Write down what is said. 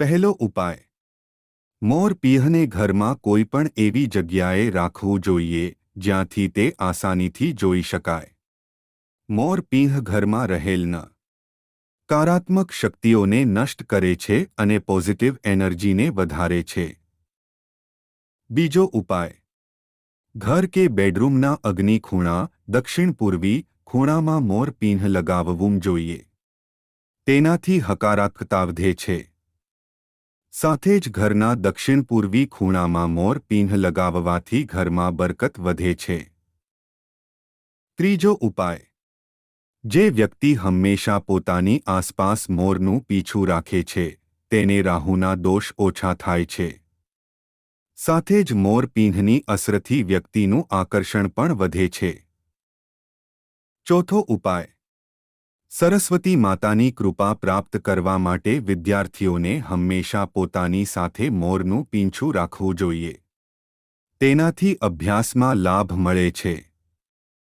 પહેલો ઉપાય. મોર પિંહને ઘરમાં કોઈ પણ એવી જગ્યાએ રાખવું જોઈએ, જ્યાંથી તે આસાનીથી જોઈ શકાય. મોર પિંહ ઘરમાં રહેલ ન. કારાત્મક શક્તિઓને નષ્ટ કરે છે અને પોઝિટિવ એનર્જીને વધારે છે. બીજો ઉપાય. ઘર કે બેડરૂમના અગ્નિ ખૂણા દક્ષિણ પૂર્વી ખૂણામાં મોર પિંહ લગાવવું જોઈએ. તેનાથી હકારાત્મકતા વધે છે. સાથે જ ઘરના દક્ષિણ પૂર્વી ખૂણામાં મોર પીંહ લગાવવાથી ઘરમાં બરકત વધે છે. ત્રીજો ઉપાય. જે વ્યક્તિ હંમેશા પોતાની આસપાસ મોરનું પીછું રાખે છે, તેને રાહુના દોષ ઓછા થાય છે. સાથે જ મોર પીંહની અસરથી વ્યક્તિનું આકર્ષણ પણ વધે છે. ચોથો ઉપાય. સરસ્વતી માતાની કૃપા પ્રાપ્ત કરવા માટે વિદ્યાર્થીઓને હંમેશા પોતાની સાથે મોરનું પીંછું રાખવું જોઈએ. તેનાથી અભ્યાસમાં લાભ મળે છે.